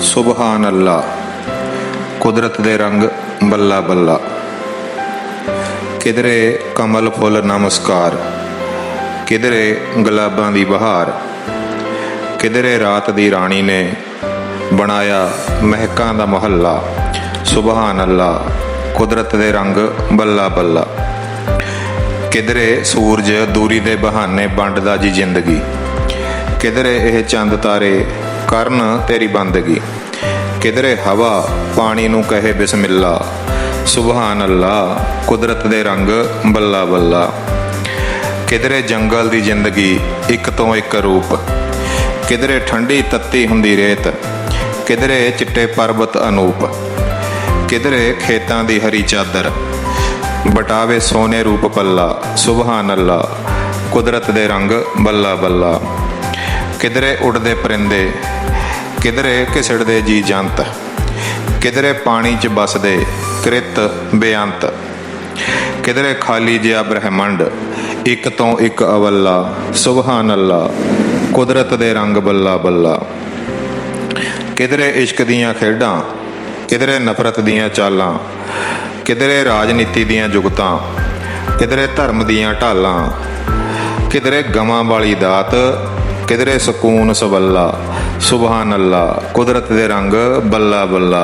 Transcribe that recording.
ਸੁਬਹਾਨ ਅੱਲਾ ਕੁਦਰਤ ਦੇ ਰੰਗ ਬੱਲਾ ਬੱਲਾ। ਕਿਧਰੇ ਕਮਲ ਫੁੱਲ ਨਮਸਕਾਰ, ਕਿਧਰੇ ਗੁਲਾਬਾਂ ਦੀ ਬਹਾਰ, ਕਿਧਰੇ ਰਾਤ ਦੀ ਰਾਣੀ ਨੇ ਬਣਾਇਆ ਮਹਿਕਾਂ ਦਾ ਮਹੱਲਾ। ਸੁਬਹਾਨ ਅੱਲਾ ਕੁਦਰਤ ਦੇ ਰੰਗ ਬੱਲਾ ਬੱਲਾ। ਕਿਧਰੇ ਸੂਰਜ ਦੂਰੀ ਦੇ ਬਹਾਨੇ ਵੰਡਦਾ ਜੀ ਜ਼ਿੰਦਗੀ। ਕਿਧਰੇ ਇਹ ਚੰਦ ਤਾਰੇ ਕਰਨ ਤੇਰੀ ਬੰਦਗੀ। ਕਿਧਰੇ ਹਵਾ ਪਾਣੀ ਨੂੰ ਕਹੇ ਬਿਸਮਿਲ੍ਲਾ ਸੁਬਹਾਨ ਅੱਲਾ ਕੁਦਰਤ ਦੇ ਰੰਗ ਬੱਲਾ ਬੱਲਾ। ਕਿਧਰੇ ਜੰਗਲ ਦੀ ਜ਼ਿੰਦਗੀ ਇੱਕ ਤੋਂ ਇੱਕ ਰੂਪ। ਕਿਧਰੇ ਠੰਡੀ ਤੱਤੀ ਹੁੰਦੀ ਰੇਤ, ਕਿਧਰੇ ਚਿੱਟੇ ਪਰਬਤ ਅਨੂਪ। ਕਿਧਰੇ ਖੇਤਾਂ ਦੀ ਹਰੀ ਚਾਦਰ, ਬਟਾਵੇ ਸੋਨੇ ਰੂਪ ਪੱਲਾ ਸੁਬਹਾਨ ਅੱਲਾ ਕੁਦਰਤ ਦੇ ਰੰਗ ਬੱਲਾ ਬੱਲਾ। ਕਿਧਰੇ ਉੱਡਦੇ ਪਰਿੰਦੇ, ਕਿਧਰੇ ਘਿਸੜਦੇ ਜੀ ਜੰਤ, ਕਿਧਰੇ ਪਾਣੀ 'ਚ ਬਸਦੇ ਕ੍ਰਿਤ ਬੇਅੰਤ, ਕਿਧਰੇ ਖਾਲੀ ਜਿਹਾ ਬ੍ਰਹਿਮੰਡ, ਇੱਕ ਤੋਂ ਇੱਕ ਅਵੱਲਾ ਸੁਬਹਾਨ ਅੱਲਾ, ਕੁਦਰਤ ਦੇ ਰੰਗ ਬੱਲਾ ਬੱਲਾ। ਕਿਧਰੇ ਇਸ਼ਕ ਦੀਆਂ ਖੇਡਾਂ, ਕਿਧਰੇ ਨਫ਼ਰਤ ਦੀਆਂ ਚਾਲਾਂ, ਕਿਧਰੇ ਰਾਜਨੀਤੀ ਦੀਆਂ ਜੁਗਤਾਂ, ਕਿਧਰੇ ਧਰਮ ਦੀਆਂ ਢਾਲਾਂ, ਕਿਧਰੇ ਗਮਾਂ ਵਾਲੀ ਦਾਤ ਕਿਧਰੇ ਸਕੂਨ ਸਬੱਲਾ ਸੁਬਹਾਨ ਅੱਲਾ ਕੁਦਰਤ ਦੇ ਰੰਗ ਬੱਲਾ ਬੱਲਾ